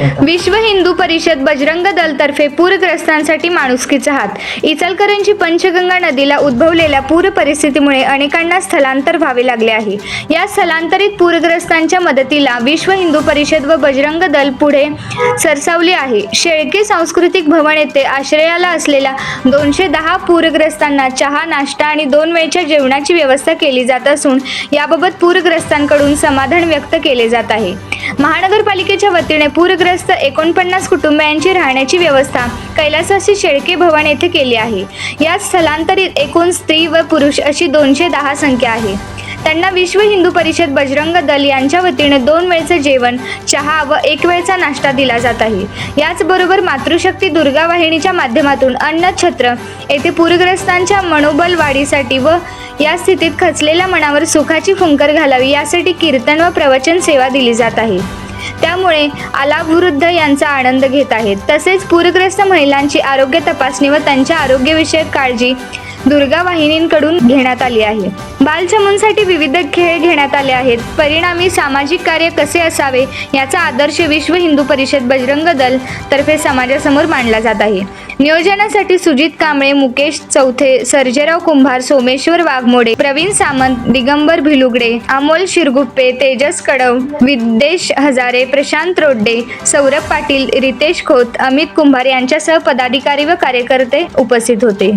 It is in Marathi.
विश्व हिंदू परिषद बजरंग दल तर्फे पूरग्रस्तांसाठी माणुसकीचा हात. इचलकरंजी पंचगंगा नदीला उद्भवलेल्या पूर परिस्थितीमुळे अनेकांना स्थलांतर व्हावे लागले आहे. या स्थलांतरित पूरग्रस्तांच्या मदतीला विश्व हिंदू परिषद व बजरंग दल पुढे सरसावले आहे. शेळके सांस्कृतिक भवन येथे आश्रयाला असलेल्या दोनशे दहा पूरग्रस्तांना चहा नाश्ता आणि दोन वेळच्या जेवणाची व्यवस्था केली जात असून याबाबत पूरग्रस्तांकडून समाधान व्यक्त केले जात आहे. महानगरपालिकेच्या वतीने पूरग्रस्त एकोणपन्नास कुटुंबियांची राहण्याची व्यवस्था कैलासाची शेळके भवन येथे केली आहे. यात स्थलांतरित एकूण स्त्री व पुरुष अशी दोनशे दहा संख्या आहे. त्यांना विश्व हिंदू परिषद बजरंग दल यांच्या वतीने दोन वेळचे जेवण चहा व एक वेळचा नाश्ता दिला जात आहे. याचबरोबर मातृशक्ती दुर्गा वाहिनीच्या माध्यमातून अन्नछत्र येथे पूरग्रस्तांच्या मनोबल वाढीसाठी व या स्थितीत खचलेल्या मनावर सुखाची फुंकर घालावी यासाठी कीर्तन व प्रवचन सेवा दिली जात आहे. त्यामुळे आलावृद्ध यांचा आनंद घेत आहेत. तसेच पूरग्रस्त महिलांची आरोग्य तपासणी व त्यांच्या आरोग्यविषयक काळजी दुर्गा वाहिनींकडून घेण्यात आली आहे. बालचमूंसाठी विविध खेळ घेण्यात आले आहेत. परिणामी सामाजिक कार्य कसे असावे याचा आदर्श विश्व हिंदू परिषद बजरंग दल तर्फे समाजासमोर मांडला जात आहे. नियोजनासाठी सुजित कांबळे मुकेश चौथे सर्जेराव कुंभार सोमेश्वर वाघमोडे प्रवीण सामंत दिगंबर भिलुगडे अमोल शिरगुप्पे तेजस कडव विद्देश हजारे प्रशांत रोड्डे सौरभ पाटील रितेश खोत अमित कुंभार यांच्यासह पदाधिकारी व कार्यकर्ते उपस्थित होते.